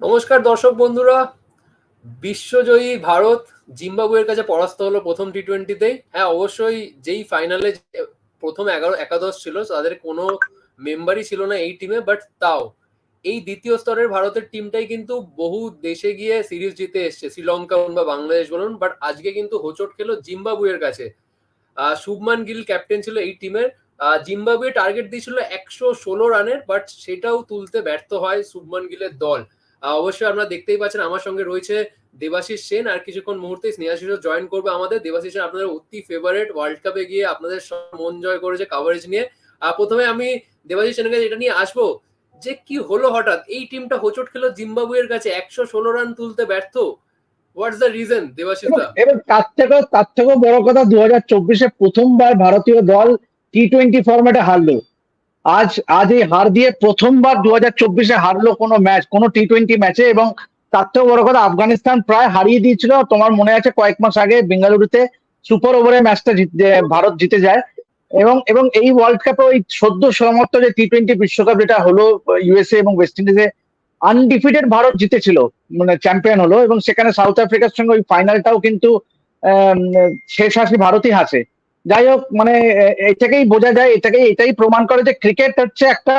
নমস্কার দর্শক বন্ধুরা। বিশ্বজয়ী ভারত জিম্বাবুয়ের কাছে পরাস্ত হলো প্রথম টি টোয়েন্টিতেই হ্যাঁ অবশ্যই যেই ফাইনালে প্রথম এগারো, একাদশ ছিল, তাদের কোনো মেম্বারই ছিল না এই টিমে বাট তাও। এই দ্বিতীয় স্তরের ভারতের টিমটাই কিন্তু বহু দেশে গিয়ে সিরিজ জিতে এসছে, শ্রীলঙ্কা বলুন বা বাংলাদেশ বলুন বাট আজকে কিন্তু হোচট খেলো জিম্বাবুয়ের কাছে। শুভমান গিল ক্যাপ্টেন ছিল এই টিমের জিম্বাবুয়ে টার্গেট দিয়েছিল একশো ষোলো রানের বাট সেটাও তুলতে ব্যর্থ হয় শুভমান গিলের দল। অবশ্যই আপনারা দেখতেই পাচ্ছেন আমার সঙ্গে রয়েছে দেবাশিস সেন আর কিছুক্ষণ মুহূর্তে স্নেহাশিসও জয়েন করবে আমাদের। দেবাশিস সেন, আপনাদের অতি ফেভারেট ওয়ার্ল্ড কাপে গিয়ে আপনাদের মন জয় করেছে কাভারেজ নিয়ে। আর প্রথমে আমি দেবাশিস সেনের কাছে এটা নিয়ে আসব, যে কি হলো হঠাৎ? এই টিমটা হোচট খেলো জিম্বাবুয়ের কাছে, একশো ষোলো রান তুলতে ব্যর্থ। দা? তার থেকেও তার থেকেও বড় কথা দু হাজার চব্বিশে প্রথমবার ভারতীয় দল টি টোয়েন্টি ফরম্যাটে হারলো। আজ আজ এই হার দিয়ে প্রথমবার দু হাজার চব্বিশে হারলো কোনো ম্যাচ, কোনো টি টোয়েন্টি ম্যাচে এবং তার থেকেও বড় কথা, আফগানিস্তান প্রায় হারিয়ে দিয়েছিল। তোমার মনে আছে কয়েক মাস আগে বেঙ্গালুরুতে সুপার ওভারে ম্যাচটা ভারত জিতে যায়। এবং এবং এই ওয়ার্ল্ড কাপে ওই সদ্য সমাপ্ত যে টি টোয়েন্টি বিশ্বকাপ যেটা হলো ইউএসএ এবং ওয়েস্ট ইন্ডিজে আনডিফিটেড ভারত জিতেছিল মানে চ্যাম্পিয়ন হলো। এবং সেখানে সাউথ আফ্রিকার সঙ্গে ওই ফাইনালটাও কিন্তু শেষ হাসি ভারতই হাসে। যাই হোক মানে এটাকেই বোঝা যায়, এটাকেই, এটাই প্রমাণ করে যে ক্রিকেট হচ্ছে একটা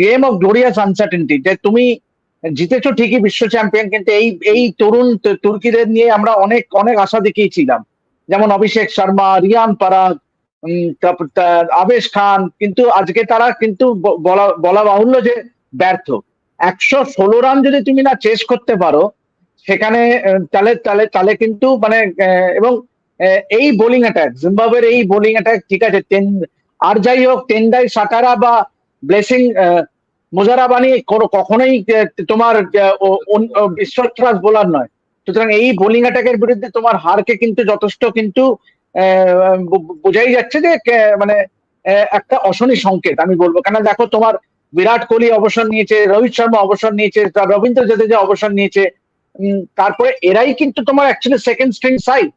গেম অফ গ্লোরিয়াস আনসার্টেনটি যে তুমি জিতেছো ঠিকই বিশ্ব চ্যাম্পিয়ন কিন্তু এই এই তরুণ তুর্কিদের নিয়ে আমরা অনেক অনেক আশা দেখিয়েছিলাম। যেমন অভিষেক শর্মা, রিয়ান পারাগ তারপর আবেশ খান, কিন্তু আজকে তারা কিন্তু বলা বলা বাহুল্য যে ব্যর্থ। একশো ষোলো রান যদি তুমি না চেস করতে পারো, সেখানে তাহলে তাহলে তাহলে কিন্তু মানে এবং এই বোলিং অ্যাটাক জিম্বাবুয়ের এই বোলিং অ্যাটাক ঠিক আছে টেন আর যাই হোক টেন্ডাই সাটারা বা ব্লেসিং মোজারাবানি কখনোই তোমার অন- বোলার নয়। সুতরাং এই বোলিং অ্যাটাকের বিরুদ্ধে তোমার হারকে কিন্তু যথেষ্ট কিন্তু বোঝাই যাচ্ছে যে মানে একটা অশনি সংকেত, আমি বলব। কেন দেখো, তোমার বিরাট কোহলি অবসর নিয়েছে, রোহিত শর্মা অবসর নিয়েছে, রবীন্দ্র জাদেজা অবসর নিয়েছে তারপরে এরাই কিন্তু তোমার অ্যাকচুয়ালি সেকেন্ড স্ট্রিং সাইড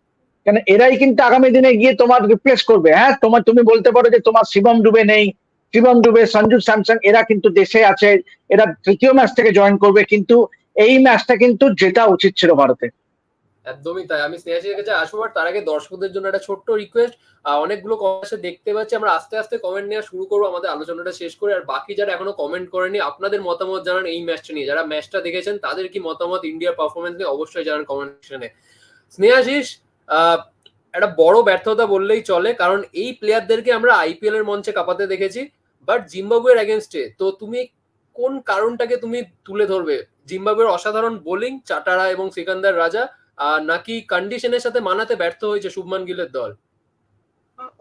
কেন এরাই কিন্তু আগামী দিনে গিয়ে তোমার রিপ্লেস করবে হ্যাঁ? তোমার তুমি বলতে পারো যে তোমার শিবম ডুবে নেই শিবম ডুবে সঞ্জু স্যামসং এরা কিন্তু দেশে আছে এরা তৃতীয় ম্যাচ থেকে জয়েন করবে কিন্তু এই ম্যাচটা কিন্তু জেতা উচিত ছিল ভারতে। একদমই তাই। আমি স্নেহাশিসের কাছে আসব but তার আগে দর্শকদের জন্য একটা ছোট্ট রিকোয়েস্ট অনেকগুলো কমেন্ট দেখতে পাচ্ছি। আমরা আস্তে আস্তে কমেন্ট নেওয়া শুরু করব আমাদের আলোচনাটা শেষ করে আর বাকি যারা এখনও কমেন্ট করেনি আপনাদের মতামত জানান এই ম্যাচটা নিয়ে। যারা ম্যাচটা দেখেছেন তাদের কি মতামত ইন্ডিয়ার পারফরমেন্স নিয়ে অবশ্যই জানান কমেন্ট সেকশনে স্নেহাশিস আহ, একটা বড় ব্যর্থতা বললেই চলে, কারণ এই প্লেয়ারদেরকে আমরা আইপিএল এর মঞ্চে কাঁপাতে দেখেছি বাট জিম্বাবুয়ের এগেনস্টে তো তুমি কোন কারণটাকে তুমি তুলে ধরবে? জিম্বাবুয়ের অসাধারণ বোলিং চাটারা এবং সিকান্দার রাজা নাকি কন্ডিশনের সাথে মানাতে ব্যর্থ হয়েছে শুভমান গিলের দল?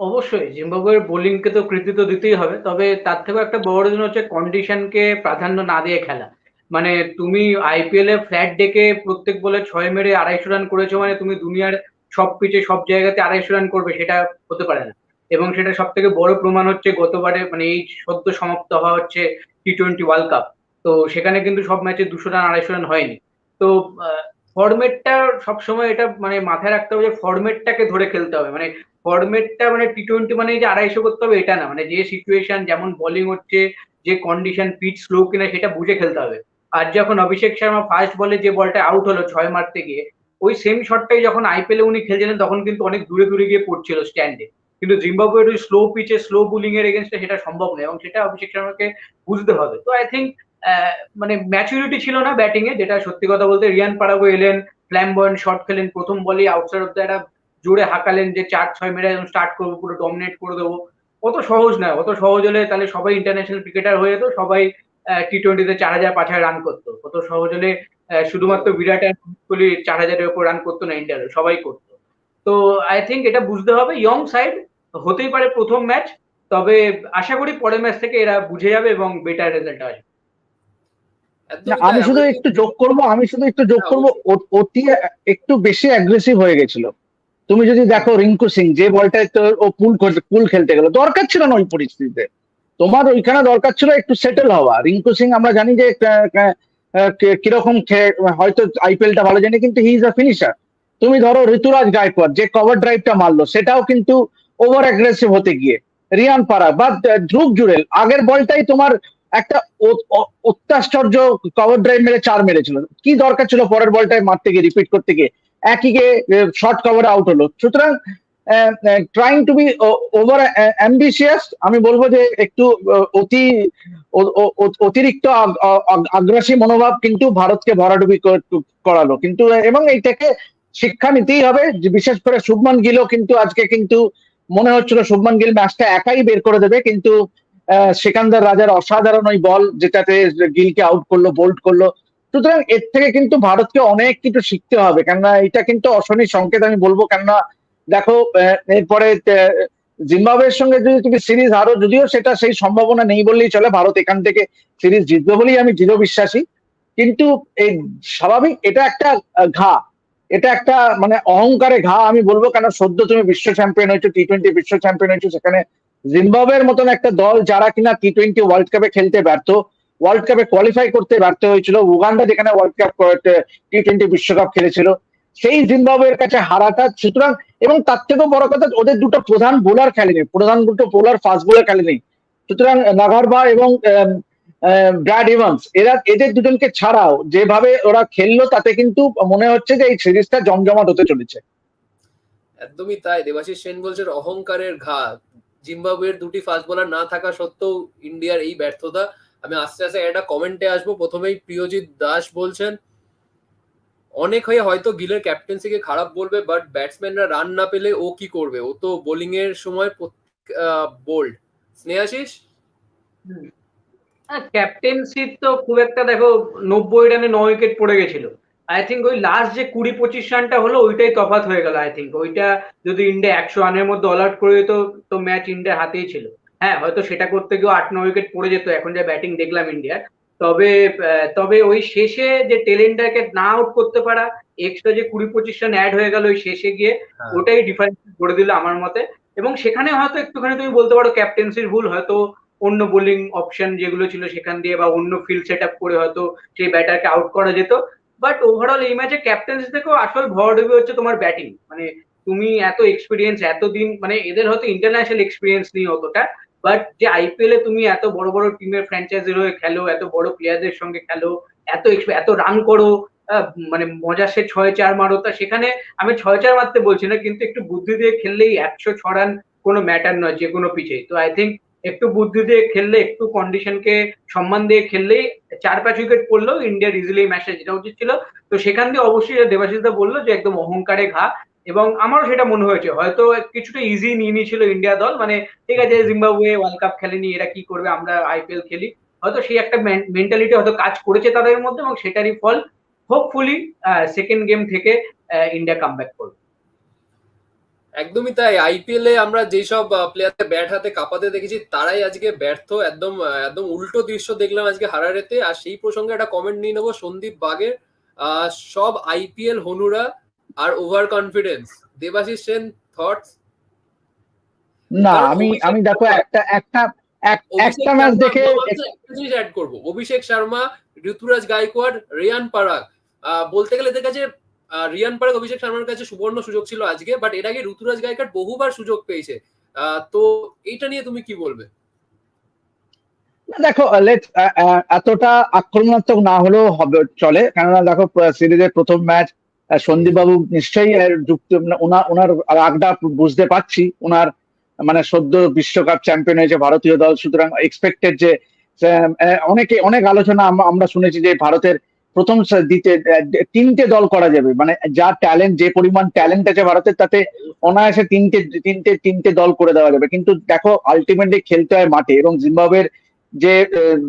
অবশ্যই, জিম্বাবুয়ের বোলিংকে তো কৃতিত্ব দিতেই হবে, তবে তার থেকেও একটা বড় জিনিস হচ্ছে কন্ডিশনকে প্রাধান্য না দিয়ে খেলা। মানে তুমি আইপিএল এ ফ্ল্যাট ডেকে প্রত্যেক বলে ছয় মেরে আড়াইশো রান করেছ মানে তুমি দুনিয়ার সব পিচে সব জায়গাতে আড়াইশো রান করবে, সেটা হতে পারে না। এবং সেটা সব থেকে বড় প্রমাণ হচ্ছে, গতবারে মানে এই সদ্য সমাপ্ত হওয়া হচ্ছে টি টোয়েন্টি ওয়ার্ল্ড কাপ তো সেখানে কিন্তু সব ম্যাচে দুশো রান আড়াইশো রান হয়নি। তো ফরম্যাটটা সবসময় এটা মানে মাথায় রাখতে হবে যে ফরম্যাটটাকে ধরে খেলতে হবে। মানে ফরম্যাটটা মানে টি টোয়েন্টি মানে যে আড়াইশো করতে হবে, এটা না। মানে যে সিচুয়েশন যেমন বোলিং হচ্ছে, যে কন্ডিশন পিচ স্লো কিনা, সেটা বুঝে খেলতে হবে। আর যখন অভিষেক শর্মা ফার্স্ট বলে যে বলটা আউট হলো ছয় মারতে গিয়ে ওই সেম শটটাই যখন আইপিএলে উনি খেলছিলেন, তখন কিন্তু অনেক দূরে দূরে গিয়ে পড়ছিল স্ট্যান্ডে কিন্তু জিম্বাবুয়ের ওই স্লো পিচে স্লো বোলিং এর এগেনস্টে সেটা সম্ভব নয় এবং সেটা অভিষেক শর্মাকে বুঝতে হবে। তো আই থিঙ্ক মানে ম্যাচুরিটি ছিল না ব্যাটিং এ, যেটা সত্যি কথা বলতে রিয়ান পারাগো এলেন ফ্ল্যাম্বয়েন্ট শট খেলেন, প্রথম বলেই আউটসাইড অফ দ্য জোরে হাঁকালেন যে চার ছয় মেরে একদম স্টার্ট করব, পুরো ডমিনেট করে দেবো। অত সহজ নয়, অত সহজ হলে তাহলে সবাই ইন্টারন্যাশনাল ক্রিকেটার হয়ে যেত, সবাই টি টোয়েন্টিতে চার হাজার, পাঁচ হাজার রান করতো। অত সহজ হলে শুধুমাত্র বিরাট কোহলি চার হাজারের উপর রান করতো না ইন্ডিয়ার সবাই করতো। তো আই থিঙ্ক এটা বুঝতে হবে ইয়ং সাইড হতেই পারে প্রথম ম্যাচ তবে আশা করি পরের ম্যাচ থেকে এরা বুঝে যাবে এবং বেটার রেজাল্ট আসবে। আমি শুধু আমরা একটু যোগ করব আমি শুধু একটু যোগ করব অতি একটু বেশি অ্যাগ্রেসিভ হয়ে গেছিল। তুমি যদি দেখো রিঙ্কু সিং যে বলটা ও পুল পুল খেলতে গেল দরকার ছিল না ওই পরিস্থিতিতে। তোমার ওইখানে দরকার ছিল একটু সেটেল হওয়া। রিঙ্কু সিং আমরা জানি যে কীরকম হয়তো আইপিএলটা ভালো জানি, কিন্তু হি ইজ আ ফিনিশার তুমি ধরো ঋতুরাজ গায়কোয়াড়, যে কভার ড্রাইভটা মারলো, সেটাও কিন্তু ওভার অ্যাগ্রেসিভ হতে গিয়ে। রিয়ান পারা বা ধ্রুব জুড়েল, আগের বলটাই তোমার একটা অত্যাশ্চর্য কভার ড্রাইভ মেরে চার মেরেছিল। কি দরকার ছিল পরের বলটায় মারতে গিয়ে রিপিট করতে গিয়ে? একই গিয়ে শর্ট কভার আউট হলো। সুতরাং trying to be over ambitious আমি বলব যে একটু অতি ও- ও- অতিরিক্ত আগ- আগ- আগ্রাসী মনোভাব কিন্তু ভারতকে ভরাডুবি করালো। কিন্তু এবং এইটাকে শিক্ষা নিতেই হবে বিশেষ করে শুভমান গিলও কিন্তু আজকে কিন্তু মনে হচ্ছিল শুভমান গিল ম্যাচটা একাই বের করে দেবে, কিন্তু সিকান্দার রাজার অসাধারণ ওই বল যেটাতে গিলকে আউট করল বোল্ড করল। সুতরাং এর থেকে কিন্তু ভারতকে অনেক কিছু শিখতে হবে, কেননা এটা কিন্তু অশনি সংকেত আমি বলব, কেননা দেখো এরপরে জিম্বাবুয়ের সঙ্গে যদি তুমি সিরিজ হারো, যদিও সেটা সেই সম্ভাবনা নেই বললেই চলে, ভারত এখান থেকে সিরিজ জিতবে বলেই আমি দৃঢ় বিশ্বাসী। কিন্তু এই স্বাভাবিক, এটা একটা ঘা। এটা একটা মানে অহংকারে ঘা, আমি বলব, কেন সদ্য তুমি বিশ্ব চ্যাম্পিয়ন হয়েছো টি টোয়েন্টি বিশ্ব চ্যাম্পিয়ন হয়েছো, সেখানে জিম্বাবুয়ের মতন একটা দল যারা কিনা টি টোয়েন্টি ওয়ার্ল্ড কাপে খেলতে ব্যর্থ ওয়ার্ল্ড কাপে কোয়ালিফাই করতে ব্যর্থ হয়েছিল, উগান্ডা যেখানে ওয়ার্ল্ড কাপ টি টোয়েন্টি বিশ্বকাপ খেলেছিল, সেই জিম্বাবুয়ের কাছে হারাটা, সুতরাং এবং তার থেকেও বড় কথা, ওদের দুটো প্রধান বোলার খেলেনি প্রধান দুটো বোলার ফাস্ট বোলার খেলেনি সুতরাং নাগারবা এবং ব্র্যাড ইভান্স এরা, এদের দুজনকে ছাড়াও যেভাবে ওরা খেললো, তাতে কিন্তু মনে হচ্ছে যে এই সিরিজটা জমজমাট হতে চলেছে। একদমই তাই। দেবাশিস সেন বলছেন, অহংকারের ঘা জিম্বাবুয়ের দুটি ফাস্ট বোলার না থাকা সত্ত্বেও ইন্ডিয়ার এই ব্যর্থতা। আমি আস্তে আস্তে একটা কমেন্টে আসব। প্রথমেই প্রিয়জিৎ দাস বলছেন অনেক হয়ে হয়তো গিলের ক্যাপ্টেন্সিকে খারাপ বলবে বাট ব্যাটসম্যানরা রান না পেলে ও কি করবে? ও তো বোলিং এর সময় বোল্ড স্নেহাশিস ক্যাপ্টেন্সি তো খুব একটা দেখো, নব্বই রানে ন উইকেট পড়ে গেছিল। আই থিঙ্ক ওই লাস্ট যে কুড়ি পঁচিশ রানটা হলো, ওইটাই তফাত হয়ে গেল আই থিঙ্ক ওইটা যদি ইন্ডিয়া একশো রানের মধ্যে অল আউট করে দিত, তো ম্যাচ ইন্ডিয়ার হাতেই ছিল। হ্যাঁ হয়তো সেটা করতে গিয়েও আট, ন উইকেট পড়ে যেত, এখন যা ব্যাটিং দেখলাম ইন্ডিয়ার তবে তবে ওই শেষে যে টেলেন্ডারকে না আউট করতে পারা এক্সট্রা যে কুড়ি পঁচিশ রান অ্যাড হয়ে গেল ওই শেষে গিয়ে হ্যাঁ। ওটাই ডিফারেন্স করে দিল আমার মতে। এবং সেখানে হয়তো একটুখানি তুমি বলতে পারো ক্যাপ্টেন্সির ভুল হয়তো অন্য বোলিং অপশন যেগুলো ছিল সেখান দিয়ে বা অন্য ফিল্ড সেট আপ করে হয়তো সেই ব্যাটারকে আউট করা যেত। বাট ওভারঅল এই ম্যাচে ক্যাপ্টেন্সি থেকেও আসল ভর দেবে হচ্ছে তোমার ব্যাটিং মানে তুমি এত এক্সপিরিয়েন্স এতদিন মানে এদের হয়তো ইন্টারন্যাশনাল এক্সপিরিয়েন্স নেই অতটা। বাট যে আইপিএল এ তুমি এত বড় বড় টিমের ফ্র্যাঞ্চাইজির হয়ে খেলো, এত বড় প্লেয়ারদের সঙ্গে খেলো, এত এত রান করো মানে মজা সে ছয় চার মারো, তা সেখানে আমি ছয় চার মারতে বলছি না, কিন্তু একটু বুদ্ধি দিয়ে খেললেই একশো ছ রান কোনো ম্যাটার নয়, যে কোনো পিচেই তো আই থিঙ্ক একটু বুদ্ধি দিয়ে খেললে, একটু কন্ডিশনকে সম্মান দিয়ে খেললেই চার পাঁচ উইকেট পড়লেও ইন্ডিয়ার ইজিলি ম্যাচটা যেটা উচিত ছিল। তো সেখান দিয়ে অবশ্যই দেবাশিস দা বলল যে, একদম অহংকারে ঘা। এবং আমারও সেটা মনে হয়েছে। হয়তো কিছুটা ইজি নিয়ে নিয়েছিল ইন্ডিয়া দল মানে ঠিক আছে জিম্বাবুয়ে ওয়ার্ল্ড কাপ খেলেনি, এরা কি করবে, আমরা আইপিএল খেলি। হয়তো সেই একটা মেন্টালিটি হয়তো কাজ করেছে তাদের মধ্যে এবং সেটারই ফল হোপফুলি সেকেন্ড গেম থেকে ইন্ডিয়া কাম ব্যাক করবে। একদমই তাই। আইপিএল এ আমরা যেসব প্লেয়ারদের ব্যাট হাতে কাঁপাতে দেখেছি, তারাই আজকে ব্যর্থ, একদম একদম উল্টো দৃশ্য দেখলাম আজকে হারারেতে। আর সেই প্রসঙ্গে একটা কমেন্ট নিয়ে নেব, সন্দীপ বাগের। সব আইপিএল হনুরা আর over confidence Debashis Sen thoughts না আমি আমি দেখো একটা একটা একটা ম্যাচ দেখে জিনিস অ্যাড করব। অভিষেক শর্মা ঋতুরাজ গায়কোয়াড় রিয়ান পারাগ। বলতে গেলে এদের কাছে রিয়ান পারাগ অভিষেক শর্মার কাছে সুবর্ণ সুযোগ ছিল আজকে বাট এর আগে ঋতুরাজ গায়কোয়াড় বহুবার সুযোগ পেয়েছে। আহ, তো এইটা নিয়ে তুমি কি বলবে? দেখো লেট এতটা আক্রমণাত্মক না হলেও হবে চলে। কেননা দেখো সিরিজের প্রথম ম্যাচ সন্দীপ বাবু নিশ্চয়ই যুক্ত মানে ওনার রাগটা বুঝতে পারছি। ওনার মানে সদ্য বিশ্বকাপ চ্যাম্পিয়ন হয়েছে ভারতীয় দল। সুতরাং এক্সপেক্টেড যে অনেকে অনেক আলোচনা আমরা শুনেছি যে ভারতের প্রথম দিতে তিনটে দল করা যাবে। মানে যা ট্যালেন্ট যে পরিমাণ ট্যালেন্ট আছে ভারতের, তাতে অনায়াসে তিনটে তিনটে তিনটে দল করে দেওয়া যাবে। কিন্তু দেখো আলটিমেটলি খেলতে হয় মাঠে এবং জিম্বাবুয়ের যে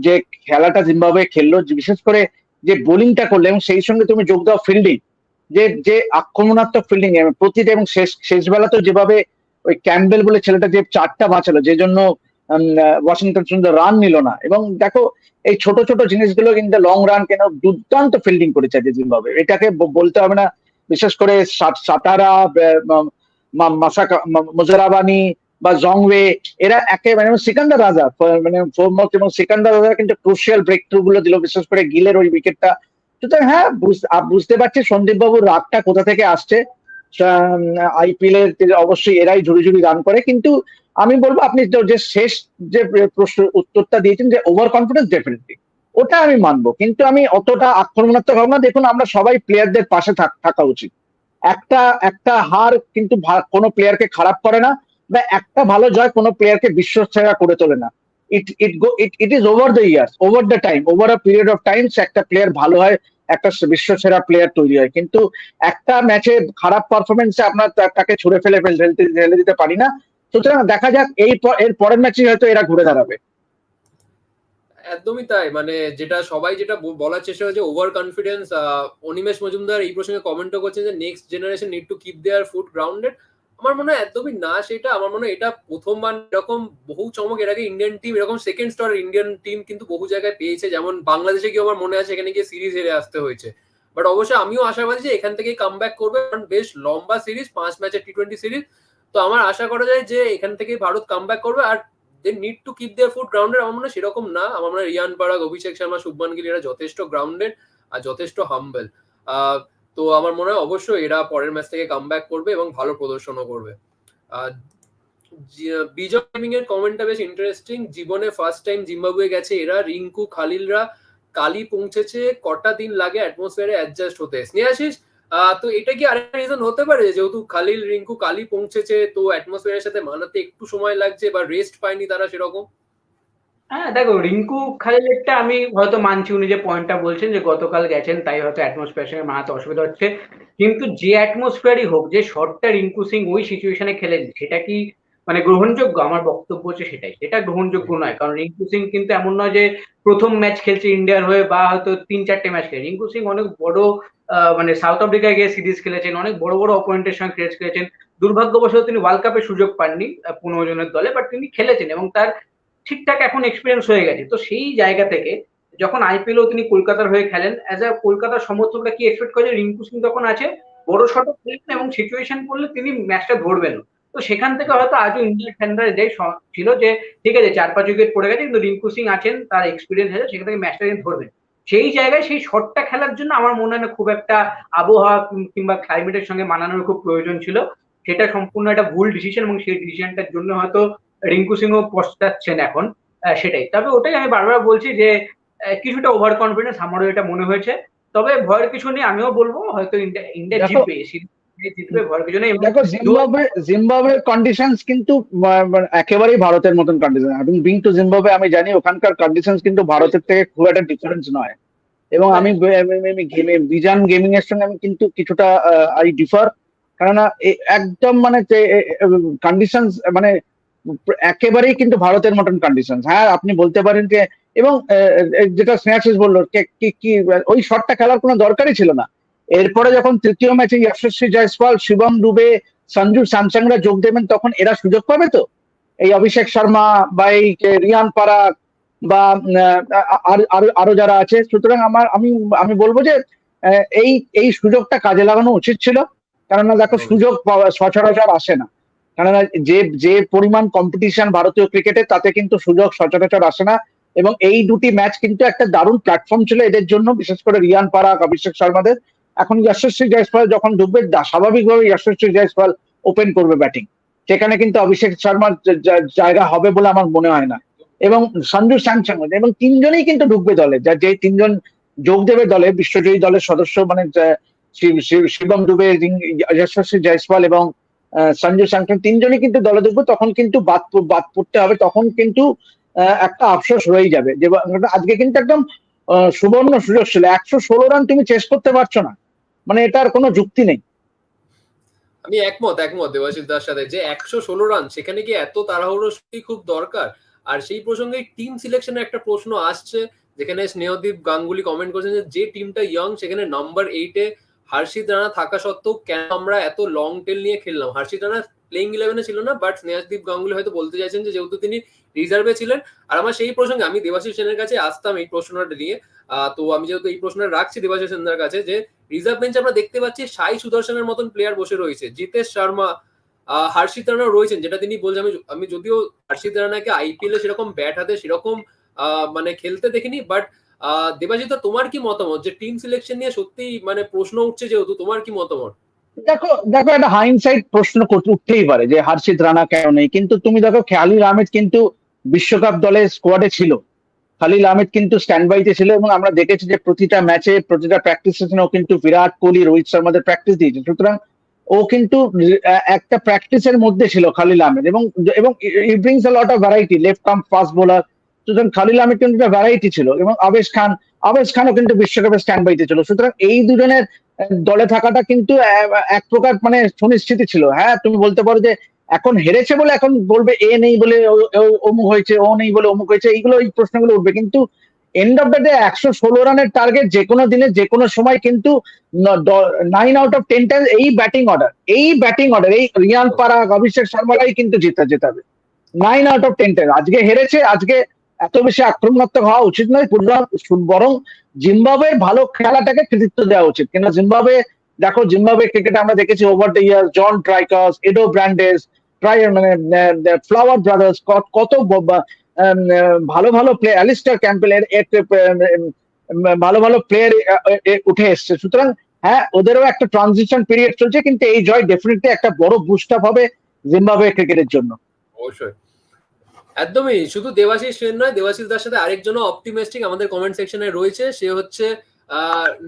যে খেলাটা জিম্বাবুয়ে খেললো বিশেষ করে যে বোলিংটা করলে এবং সেই সঙ্গে তুমি যোগ দাও ফিল্ডিং যে যে আক্রমণাত্মক ফিল্ডিং প্রতিটা এবং শেষ শেষ বেলাতেও যেভাবে ওই ক্যাম্বেল বলে ছেলেটা যে চারটা বাঁচালো, যে জন্য ওয়াশিংটন সুন্দর রান নিল না। এবং দেখো, এই ছোট ছোট জিনিসগুলো কিন্তু লং রান কেন দুর্দান্ত ফিল্ডিং করেছে আজকে জিম্বাবুয়ে। এটাকে বলতে হবে না, বিশেষ করে সাত- সাতারা মাসাকা মুজারাবানি বা জংওয়ে, এরা একেবারে সিকান্দার রাজা মানে ফোরমোস্ট এবং সিকান্দার রাজা কিন্তু ক্রুশিয়াল ব্রেক থ্রু গুলো দিল, বিশেষ করে গিলের ওই উইকেটটা সুতরাং হ্যাঁ বুঝ- বুঝতে পারছি সন্দীপ বাবুর রাগটা কোথা থেকে আসছে। আইপিএল এর অবশ্যই এরাই ঝুড়ি ঝুড়ি রান করে। কিন্তু আমি বলব, আপনি যে- শেষ যে প্রশ্ন উত্তরটা দিয়েছেন যে ওভার কনফিডেন্স ডেফিনেটলি ওটা আমি মানবো। কিন্তু আমি অতটা আক্রমণাত্মক হব না। দেখুন, আমরা সবাই প্লেয়ারদের পাশে থাক- উচিত। একটা একটা হার কিন্তু কোনো প্লেয়ারকে খারাপ করে না বা একটা ভালো জয় কোনো প্লেয়ারকে বিশ্ব সেরা করে তোলে না। It it go it it is over the years over the time over a period of times একটা প্লেয়ার ভালো হয়, একটা বিশ্ব সেরা প্লেয়ার তৈরি হয়। কিন্তু একটা ম্যাচে খারাপ পারফরমেন্সে আপনার তাকে ছুড়ে ফেলে, ফেল- ফেলতে, ফেলে দিতে পারি না। সুতরাং দেখা যাক, এই এর পরের ম্যাচে হয়তো এরা ঘুরে দাঁড়াবে। একদমই তাই মানে যেটা সবাই যেটা বলার চেষ্টা হচ্ছে ওভার কনফিডেন্স অনিমেষ মজুমদার এই প্রসঙ্গে কমেন্টও করছেন যে next generation need to keep their food grounded আমার মনে হয় একদমই না, সেটা আমার মনে হয় এটা প্রথমবার এরকম বহু চমক, এর আগে ইন্ডিয়ান টিম এরকম সেকেন্ড স্টার ইন্ডিয়ান টিম কিন্তু বহু জায়গায় পেয়েছে। যেমন বাংলাদেশে গিয়ে আমার মনে আছে, এখানে গিয়ে সিরিজ হেরে আসতে হয়েছে। বাট অবশ্যই আমিও আশাবাদী যে এখান থেকেই কাম ব্যাক করবে, কারণ বেশ লম্বা সিরিজ পাঁচ ম্যাচের টি টোয়েন্টি সিরিজ তো আমার আশা করা যায় যে এখান থেকেই ভারত কাম ব্যাক করবে। আর they need to keep their food grounded আমার মনে হয় সেরকম না। আমার মনে হয় রিয়ান পারাগ, অভিষেক শর্মা, শুভমান গিল, এরা যথেষ্ট গ্রাউন্ডেড আর যথেষ্ট হাম্বেল তো আমার মনে হয় অবশ্যই এরা পরের ম্যাচ থেকে কাম করবে এবং ভালো প্রদর্শনও করবে। বিজয় গেমিং এর কমেন্টটা বেশ ইন্টারেস্টিং জীবনে ফার্স্ট টাইম জিম্বাবুয়ে গেছে এরা, রিঙ্কু, খালিলরা কালি পৌঁছেছে, কটা দিন লাগে অ্যাটমসফিয়ারে অ্যাডজাস্ট হতে। স্নেহাশিস তো এটা কি আরেকটা রিজন হতে পারে? যেহেতু খালিল, রিঙ্কু কালি পৌঁছেছে, তো অ্যাটমসফিয়ারের সাথে মানাতে একটু সময় লাগছে বা রেস্ট পায়নি তারা সেরকম? হ্যাঁ দেখো, রিঙ্কু খালিলেরটা আমি হয়তো মানছি, উনি যে পয়েন্টটা বলছেন যে গতকাল গেছেন, তাই হয়তো অ্যাটমসফিয়ার সঙ্গে মানাতে অসুবিধা হচ্ছে। কিন্তু যে অ্যাটমসফিয়ারই হোক, যে শটটা রিঙ্কু সিং ওই সিচুয়েশনে খেলেন, সেটা কি মানে গ্রহণযোগ্য? আমার বক্তব্য হচ্ছে সেটাই। সেটা গ্রহণযোগ্য নয়, কারণ রিঙ্কু সিং কিন্তু এমন নয় যে প্রথম ম্যাচ খেলছে ইন্ডিয়ার হয়ে বা হয়তো তিন চারটে ম্যাচ খেলে রিঙ্কু সিং অনেক বড় মানে সাউথ আফ্রিকায় গিয়ে সিরিজ খেলেছেন, অনেক বড় বড় অপোনেন্টের সঙ্গে সিরিজ খেলেছেন। দুর্ভাগ্যবশত তিনি ওয়ার্ল্ড কাপে সুযোগ পাননি পনেরো জনের দলে বাট তিনি খেলেছেন এবং তার ঠিকঠাক এখন এক্সপিরিয়েন্স হয়ে গেছে। তো সেই জায়গা থেকে যখন আইপিএলও তিনি কলকাতার হয়ে খেলেন অ্যাজ আ কলকাতার সমর্থকরা কি এক্সপেক্ট করে রিঙ্কু সিং তখন আছে? বড় শট খেলবেন এবং সিচুয়েশন পড়লে তিনি ম্যাচটা ধরবেন। তো সেখান থেকে হয়তো আজও ইন্ডিয়ান ফ্যানরা এটাই ছিল যে, ঠিক আছে চার পাঁচ উইকেট পড়ে গেছে, কিন্তু রিঙ্কু সিং আছেন, তার এক্সপিরিয়েন্স আছে, সেখান থেকে ম্যাচটা তিনি ধরবেন। সেই জায়গায় সেই শটটা খেলার জন্য আমার মনে হয় না খুব একটা আবহাওয়া কিংবা ক্লাইমেটের সঙ্গে মানানোর খুব প্রয়োজন ছিল। সেটা সম্পূর্ণ একটা ভুল ডিসিশন এবং সেই ডিসিশনটার জন্য হয়তো রিঙ্কু সিংও পস্তাচ্ছেন এখন সেটাই। তবে ওটাই আমি বারবার বলছি যে কিছুটা ওভার কনফিডেন্স আমারও এটা মনে হয়েছে। তবে ভয়ের কিছু নেই আমিও বলব হয়তো ইন্ডিয়া জিতবে জিম্বাবুয়ের কন্ডিশনস কিন্তু মানে একেবারেই ভারতের মতন কন্ডিশন এবং বিং টু জিম্বাবুয়ে আমি জানি ওখানকার কন্ডিশনস কিন্তু ভারতের থেকে খুব একটা ডিফারেন্স নয়। এবং আমি গেমে বিজান গেমিং এর সঙ্গে আমি কিন্তু কিছুটা আই ডিফার কেননা একদম মানে কন্ডিশন মানে একেবারেই কিন্তু ভারতের মতন কন্ডিশন হ্যাঁ আপনি বলতে পারেন যে, এবং যেটা স্নেহাশিস বলল, কি কি ওই শটটা খেলার কোনো দরকারই ছিল না। এরপরে যখন তৃতীয় ম্যাচে যশস্বী জয়সওয়াল শিবম দুবে সঞ্জু স্যামসাংরা যোগ দেবেন, তখন এরা সুযোগ পাবে তো? এই অভিষেক শর্মা বা এই রিয়ান পারাগ বা আর- আরও যারা আছে, সুতরাং আমার, আমি আমি বলব যে এই এই সুযোগটা কাজে লাগানো উচিত ছিল। কেননা দেখো, সুযোগ সচরাচর আসে না। কেননা যে যে পরিমাণ কম্পিটিশন ভারতীয় ক্রিকেটে তাতে কিন্তু সুযোগ সচরাচর আসে না। এবং এই দুটি ম্যাচ কিন্তু একটা দারুণ প্ল্যাটফর্ম ছিল এদের জন্য, বিশেষ করে রিয়ান পারাগ, অভিষেক শর্মাদের। এখন যশস্বী জয়সওয়াল যখন ঢুকবে স্বাভাবিকভাবে যশস্বী জয়সওয়াল ওপেন করবে ব্যাটিং সেখানে কিন্তু অভিষেক শর্মার জায়গা হবে বলে আমার মনে হয় না। এবং সঞ্জু স্যামসং এবং তিনজনেই কিন্তু ঢুকবে দলে। যা, যে তিনজন যোগ দেবে দলে, বিশ্বজয়ী দলের সদস্য মানে শিবম দুবে যশস্বী জয়সওয়াল এবং সঞ্জু স্যামসং তিনজনই কিন্তু দলে ঢুকবে তখন কিন্তু বাদ বাদ পড়তে হবে, তখন কিন্তু একটা আফসোস রয়ে যাবে। যে আজকে কিন্তু একদম সুবর্ণ সুযোগ ছিল। একশো ষোলো রান তুমি চেস করতে পারছ না। মানে এটার কোনো যুক্তি নেই। আমি একমত একমত দেবাশিস দার সাথে যে একশো ষোলো রান, সেখানে কি এত তাড়াহুড়ো খুব দরকার। আর সেই প্রসঙ্গে টিম সিলেকশনের একটা প্রশ্ন আসছে, যেখানে স্নেহদীপ গাঙ্গুলি কমেন্ট করেছেন যে টিমটা ইয়ং সেখানে নাম্বার এইটে হার্ষিত রানা থাকা সত্ত্বেও কেন আমরা এত লং টেল নিয়ে খেললাম? হার্ষিত রানা প্লেইং ইলেভেনে ছিল না বাট স্নেহদীপ গাঙ্গুলি হয়তো বলতে চাইছেন যে যেহেতু তিনি রিজার্ভে ছিলেন, আর আমার সেই প্রসঙ্গে আমি দেবাশিস সেনের কাছে আসতাম এই প্রশ্নটা নিয়ে। তো আমি যেহেতু এই প্রশ্নটা রাখছি দেবাশিস সেনের কাছে যে রিজার্ভ বেঞ্চে আমরা দেখতে পাচ্ছি সাই সুদর্শনের মতন প্লেয়ার বসে রয়েছে। জিতেশ শর্মা হার্ষিত রানাও রয়েছেন, যেটা তিনি বলছেন। আমি আমি যদিও হার্ষিত রানাকে আইপিএল এ সেরকম ব্যাট হাতে সেরকম মানে খেলতে দেখিনি বাট দেবাজিত তোমার কি মতামত? যে টিম সিলেকশন নিয়ে সত্যি মানে প্রশ্ন উঠছে যেহেতু, তোমার কি মতামত? দেখো দেখো, একটা হাইনসাইড প্রশ্ন উঠতেই পারে যে হর্ষিত রানা কেন নেই? কিন্তু তুমি দেখো, খালিল আহমেদ কিন্তু বিশ্বকাপ দলের স্কোয়াডে ছিল। খালিল আহমেদ কিন্তু স্ট্যান্ড বাইতে ছিল এবং আমরা দেখেছি যে প্রতিটা ম্যাচে প্রতিটা প্র্যাকটিস ও কিন্তু বিরাট কোহলি, রোহিত শর্মাদের প্র্যাকটিস দিয়েছে। সুতরাং ও কিন্তু একটা প্র্যাকটিসের মধ্যে ছিল খালিল আহমেদ এবং এবং he brings a lot of variety left arm fast bowler সুতরাং খালিল আহমেদ কিন্তু ভ্যারাইটি ছিল এবং আবেশ খান, আবেশ খানও কিন্তু বিশ্বকাপে স্ট্যান্ড বাইতে ছিল। সুতরাং এই দুজনের দলে থাকাটা কিন্তু এক প্রকার মানে সুনিশ্চিত ছিল। হ্যাঁ তুমি বলতে পারো যে এখন হেরেছে বলে এখন বলবে এ নেই বলে অমুক হয়েছে, ও নেই বলে অমুক হয়েছে, এইগুলো এই প্রশ্নগুলো উঠবে। কিন্তু এন্ড অফ দ্য ডে একশো ষোলো রানের টার্গেট যে কোনো দিনে যে কোনো সময় কিন্তু nine out of ten time এই ব্যাটিং অর্ডার এই ব্যাটিং অর্ডার এই রিয়ান পারাগ, অভিষেক শর্মারাই কিন্তু জিতে জেতাবে nine out of ten time আজকে হেরেছে, আজকে এত বেশি আক্রমণাত্মক হওয়া উচিত নয় বরং জিম্বাবুয়ের ভালো খেলাটাকে কৃতিত্ব দেওয়া উচিত। কিন্তু জিম্বাবুয়ে, দেখো, জিম্বাবুয়ে ক্রিকেটে আমরা দেখেছি over the year John Traicos Eddo Brandes মানে ফ্লাওয়ার ব্রাদার্স কত ভালো ভালো প্লেয়ার অ্যালিস্টার ক্যাম্পেলের ভালো ভালো প্লেয়ার উঠে এসছে। সুতরাং হ্যাঁ ওদেরও একটা ট্রানজিশন পিরিয়ড চলছে, কিন্তু এই জয় ডেফিনেটলি একটা বড় বুস্ট আপ হবে জিম্বাবুয়ে ক্রিকেটের জন্য। অবশ্যই। একদমই শুধু দেবাশিস সেন নয় দেবাশিস দার সাথে আরেকজনও অপটিমিস্টিক আমাদের কমেন্ট সেকশনে রয়েছে সে হচ্ছে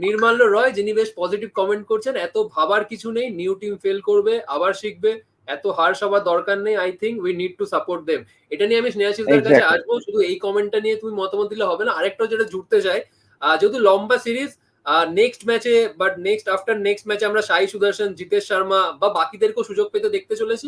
নির্মাল্য রয় যিনি বেশ পজিটিভ কমেন্ট করছেন এত ভাবার কিছু নেই নিউ টিম ফেল করবে আবার শিখবে এত হার সবার দরকার নেই I think we need to support them এটা নিয়ে আমি স্নেহাশিসদের কাছে. আসব শুধু এই কমেন্টটা নিয়ে তুমি মতামত দিলে হবে না আরেকটা যেটা জুড়তে চাই আহ, যেহেতু লম্বা সিরিজ নেক্সট ম্যাচে বাট নেক্সট আফটার নেক্সট ম্যাচে আমরা সাই সুদর্শন জিতেশ শর্মা বা বাকিদেরকেও সুযোগ পেতে দেখতে চলেছি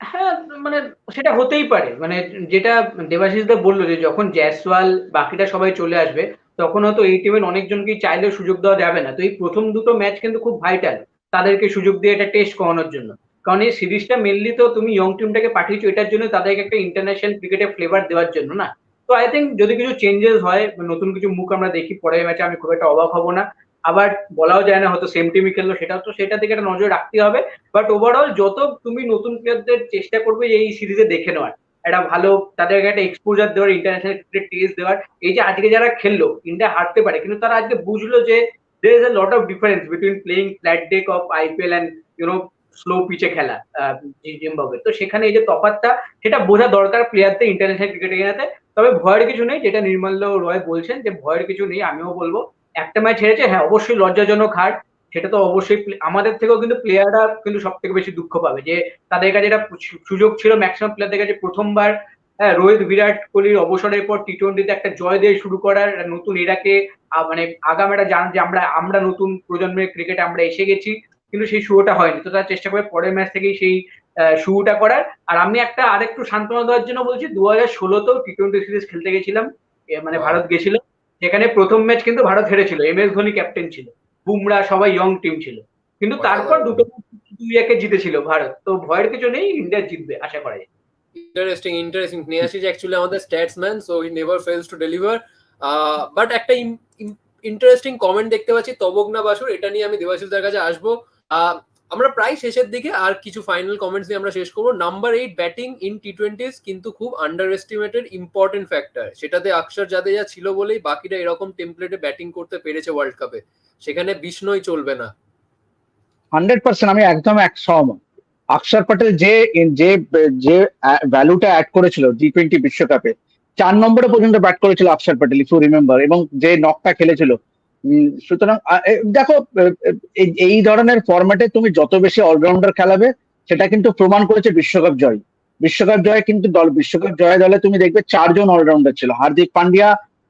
হ্যাঁ মানে সেটা হতেই পারে। মানে যেটা দেবাশিস দা বলল যে যখন জয়সওয়াল বাকিটা সবাই চলে আসবে, তখন হয়তো এই টিমের অনেকজনকেই চাইলেও সুযোগ দেওয়া যাবে না। তো এই প্রথম দুটো ম্যাচ কিন্তু খুব ভাইটাল তাদেরকে সুযোগ দিয়ে এটা টেস্ট করানোর জন্য। কারণ এই সিরিজটা মেনলি তো তুমি ইয়ং টিমটাকে পাঠিয়েছো, এটার জন্য তাদেরকে একটা ইন্টারন্যাশনাল ক্রিকেটে ফ্লেভার দেওয়ার জন্য না। তো আই থিঙ্ক যদি কিছু চেঞ্জেস হয়, নতুন কিছু মুখ আমরা দেখি, পরের ম্যাচে আমি খুব একটা অবাক হব না। আবার বলাও যায় না, হয়তো সেম টিমই খেললো সেটা তো সেটা দিকে একটা নজর রাখতে হবে। বাট ওভারঅল যত তুমি নতুন প্লেয়ারদের চেষ্টা করবে, এই সিরিজে দেখে নেওয়ার, একটা ভালো তাদেরকে একটা এক্সপোজার দেওয়ার ইন্টারন্যাশনাল ক্রিকেট টেস্ট দেওয়ার, এই যে আজকে যারা খেললো ইন্ডিয়া হারতে পারে, কিন্তু তারা আজকে বুঝলো যে there is a lot of difference between playing flat deck of IPL and you know slow পিচে খেলা জিম্বাবুয়ে তো সেখানে এই যে তফাৎটা, সেটা বোঝা দরকার প্লেয়ারদের ইন্টারন্যাশনাল ক্রিকেটে তবে ভয়ের কিছু নেই, যেটা নির্মাল্য রয় বলছেন, যে ভয়ের কিছু নেই, আমিও বলব। একটা ম্যাচ হেরেছে হ্যাঁ অবশ্যই লজ্জাজনক হার সেটা তো অবশ্যই আমাদের থেকেও কিন্তু প্লেয়াররা কিন্তু সব থেকে বেশি দুঃখ পাবে যে তাদের কাছে এটা সুযোগ ছিল ম্যাক্সিমাম প্লেয়ারদের কাছে প্রথমবার হ্যাঁ, রোহিত বিরাট কোহলির অবসরের পর টি টোয়েন্টিতে একটা জয় দিয়ে শুরু করার নতুন এরাকে মানে আগাম একটা জান যে আমরা আমরা নতুন প্রজন্মের ক্রিকেটে আমরা এসে গেছি কিন্তু সেই শুরুটা হয়নি। তো তারা চেষ্টা করে পরের ম্যাচ থেকেই সেই শুরুটা করার। আর আমি একটা আরেকটু সান্ত্বনা দেওয়ার জন্য বলছি দু হাজার ষোলোতেও টি টোয়েন্টি সিরিজ খেলতে গেছিলাম মানে ভারত গেছিল সেখানে প্রথম ম্যাচ কিন্তু ভারত হেরেছিল এম এস ধোনি ক্যাপ্টেন ছিল বুমরা সবাই ইয়ং টিম ছিল। কিন্তু তারপর দুটো দুই একে জিতেছিল ভারত। তো ভয়ের কিছু নেই ইন্ডিয়া জিতবে আশা করা যায়। ইন্টারেস্টিং ইন্টারেস্টিং স্নেহাশিস অ্যাকচুয়ালি আমাদের statsman so he never fails to deliver but একটা ইন্টারেস্টিং কমেন্ট দেখতে পাচ্ছি তবকনা বাসুর এটা নিয়ে আমি দেবাশিসদার কাছে আসব। আহ, আমরা প্রায় শেষের দিকে আর কিছু ফাইনাল কমেন্টস দিয়ে আমরা শেষ করব। Number eight batting in T twenties কিন্তু খুব আন্ডার এস্টিমেটেড ইম্পর্টেন্ট ফ্যাক্টর সেটাতে অক্ষর জাদেজা ছিল বলেই বাকিরা এরকম টেমপ্লেটে ব্যাটিং করতে পেরেছে ওয়ার্ল্ড কাপে সেখানে বিষ্ণুই চলবে না। হান্ড্রেড পার্সেন্ট আমি একদম এক সহমত। অক্ষর প্যাটেল যে যে যে ভ্যালুটা অ্যাড করেছিল টি টোয়েন্টি বিশ্বকাপে, চার নম্বরে পর্যন্ত ব্যাট করেছিল অক্ষর প্যাটেল ইফ ইউ রিমেম্বার এবং যে নকটা খেলেছিল সুতরাং দেখো এই- ধরনের ফরম্যাটে তুমি যত বেশি অলরাউন্ডার খেলাবে, সেটা কিন্তু প্রমাণ করেছে বিশ্বকাপ জয়। বিশ্বকাপ জয় কিন্তু দল, বিশ্বকাপ জয় দলে তুমি দেখবে চারজন অলরাউন্ডার ছিল। হার্দিক পান্ডিয়া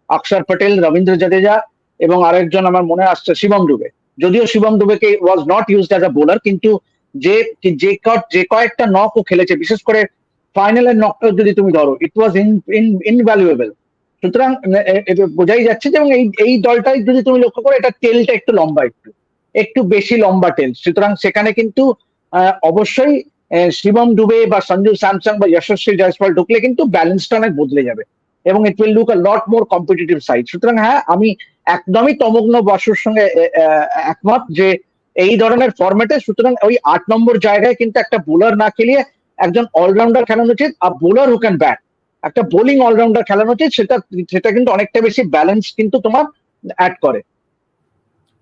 অক্ষর প্যাটেল রবীন্দ্র জাদেজা এবং আরেকজন আমার মনে আসছে, শিবম ডুবে যদিও Shivam দুবেকে was not used as a bowler কিন্তু যে যে যে কয়েকটা নক ও খেলেছে, বিশেষ করে ফাইনালের নকটা যদি তুমি ধরো ইট ওয়াজ ইন ইনভ্যালুয়েবল সুতরাং বোঝাই যাচ্ছে যে এই এই দলটাই যদি তুমি লক্ষ্য করো, এটা টেলটা একটু লম্বা একটু একটু বেশি লম্বা টেল সুতরাং সেখানে কিন্তু অবশ্যই শিবম ডুবে বা সঞ্জু স্যামসাং বা যশস্বী জয়সওয়াল ঢুকলে কিন্তু ব্যালেন্সটা অনেক বদলে যাবে এবং it will look a lot more competitive side সুতরাং হ্যাঁ আমি একদমই তমগ্ন বাসুর সঙ্গে একমত যে এই ধরনের ফরম্যাটে সুতরাং ওই আট নম্বর জায়গায় কিন্তু একটা বোলার না খেলিয়ে একজন অলরাউন্ডার খেলানো উচিত আর বোলার হু ক্যান ব্যাট একটা বোলিং অলরাউন্ডার খেলানো উচিত সেটা সেটা কিন্তু অনেকটা বেশি ব্যালেন্স কিন্তু তোমার অ্যাড করে।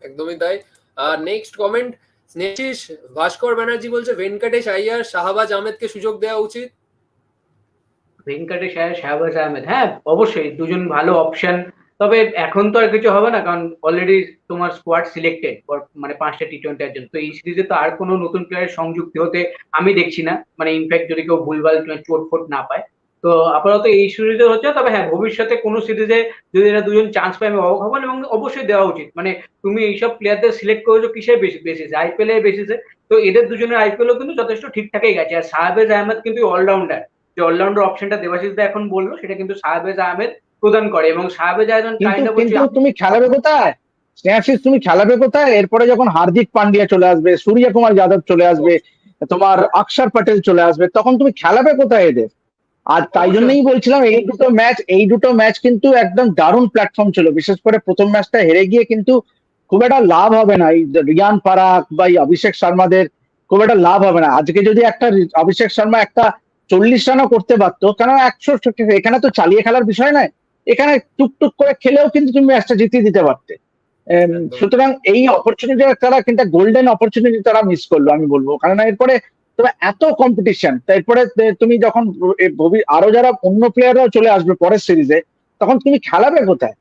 একদমই তাই। আর নেক্সট কমেন্ট স্নেচিস ভাস্কর ব্যানার্জি বলছে ভেঙ্কটেশ আইয়ার শাহবাজ আহমেদকে সুযোগ দেওয়া উচিত। ভেঙ্কটেশ আয়ার শাহবাজ আহমেদ হ্যাঁ অবশ্যই দুজন ভালো অপশন তবে এখন তো আর কিছু হবে না কারণ অলরেডি তোমার স্কোয়াড সিলেক্টেড মানে পাঁচটা টি টোয়েন্টির জন্য তো এই সিরিজে তো আর কোনো নতুন প্লেয়ার সংযুক্তি হতে আমি দেখছি না। মানে ইনফ্যাক্ট যদি কেউ ভুলভাল চোট ফোট না পায় তো আপাতত এই সিরিজে হচ্ছে তবে হ্যাঁ ভবিষ্যতে কোনো সিরিজে যদি এরা দুজন চান্স পায় আমি অবাক হব এবং অবশ্যই দেওয়া উচিত। মানে তুমি এইসব প্লেয়ারদের সিলেক্ট করেছ কিসের বেশি বেসিসে আইপিএল এর বেসিসে তো এদের দুজনের আইপিএলও কিন্তু যথেষ্ট ঠিকঠাকই গেছে। আর সাহাবেজ আহমেদ কিন্তু অলরাউন্ডার যে অলরাউন্ডার অপশনটা দেবাশিস দা এখন বলল সেটা কিন্তু সাহাবেজ আহমেদ প্রদান করে এবং সাহাবেজ আহমেদ কিন্তু তুমি খেলাবে কোথায়? স্নেহাশিস তুমি খেলাবে কোথায়? এরপরে যখন হার্দিক পান্ডিয়া চলে আসবে সূর্য কুমার যাদব চলে আসবে তোমার অক্ষর প্যাটেল চলে আসবে তখন তুমি খেলাবে কোথায় এদের? আর তাই জন্যই বলছিলাম এই দুটো ম্যাচ এই দুটো ম্যাচ কিন্তু একদম দারুণ প্ল্যাটফর্ম ছিল। বিশেষ করে প্রথম ম্যাচটা হেরে গিয়ে কিন্তু খুব একটা লাভ হবে না। এই রিয়ান পারাক বা অভিষেক শর্মাদের খুব একটা লাভ হবে না। আজকে যদি একটা অভিষেক শর্মা একটা চল্লিশ রানও করতে পারতো কেন একশো এখানে তো চালিয়ে খেলার বিষয় নয়। এখানে টুকটুক করে খেলেও কিন্তু তুমি ম্যাচটা জিতিয়ে দিতে পারতে। সুতরাং এই অপরচুনিটি তারা কিন্তু গোল্ডেন অপরচুনিটি তারা মিস করল আমি বলব। কারণ এরপরে তবে এত কম্পিটিশন তারপরে তুমি যখন আরও যারা অন্য প্লেয়াররাও চলে আসবে পরের সিরিজে তখন তুমি খেলাবে কোথায়?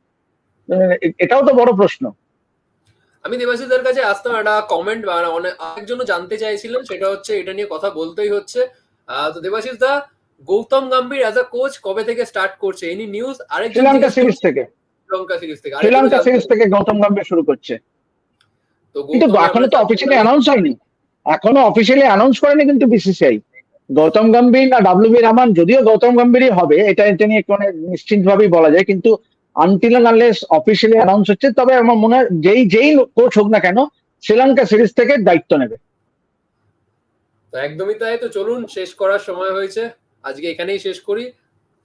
এটাও তো বড় প্রশ্ন। আমি দেবাশিসদের কাছে আসতাম একটা কমেন্ট অনেক জানতে চাইছিলাম সেটা হচ্ছে এটা নিয়ে কথা বলতেই হচ্ছে। তো দেবাশিস দা Gautam Gambhir as a coach কবে থেকে স্টার্ট করছে? এনি নিউজ আরেকজন শ্রীলঙ্কা সিরিজ থেকে। শ্রীলঙ্কা সিরিজ থেকে। শ্রীলঙ্কা সিরিজ থেকে গৌতম গম্ভীর শুরু করছে। তো কিন্তু এখনও তো অফিসিয়ালি অ্যানাউন্স হয়নি। এখনও অফিসিয়ালি অ্যানাউন্স করেনি কিন্তু বিসিসিআই গৌতম গম্ভীর না ডাব্লিউবি রহমান যদিও গৌতম গম্ভীরই হবে, এটা এটা নিয়ে কোনো নিশ্চিন্ত ভাবেই বলা যায়, কিন্তু আনটিল আনলেস অফিসিয়ালি অ্যানাউন্স হচ্ছে, তবে আমার মনে হয় যেই যেই কোচ হোক না কেন, শ্রীলঙ্কা সিরিজ থেকে দায়িত্ব নেবে। একদমই তাই, তো চলুন, শেষ করার সময় হয়েছে। আজকে এখানেই শেষ করি।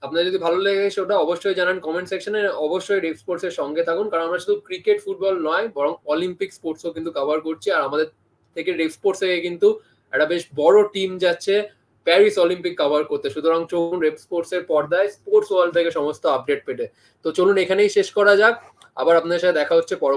আপনার যদি ভালো লেগে সেটা অবশ্যই জানান কমেন্ট সেকশনে অবশ্যই রেপ স্পোর্টস এর সঙ্গে থাকুন, কারণ আমরা শুধু ক্রিকেট ফুটবল নয়, বরং অলিম্পিক স্পোর্টসও কিন্তু কভার করছি, আর আমাদের থেকে রেপ স্পোর্টস থেকে কিন্তু একটা বেশ বড় টিম যাচ্ছে প্যারিস অলিম্পিক কভার করতে। সুতরাং চলুন রেপ স্পোর্টস এর পর্দায় স্পোর্টস ওয়ার্ল্ড থেকে সমস্ত আপডেট পেতে। তো চলুন এখানেই শেষ করা যাক। আবার আপনাদের সাথে দেখা হচ্ছে পরবর্তী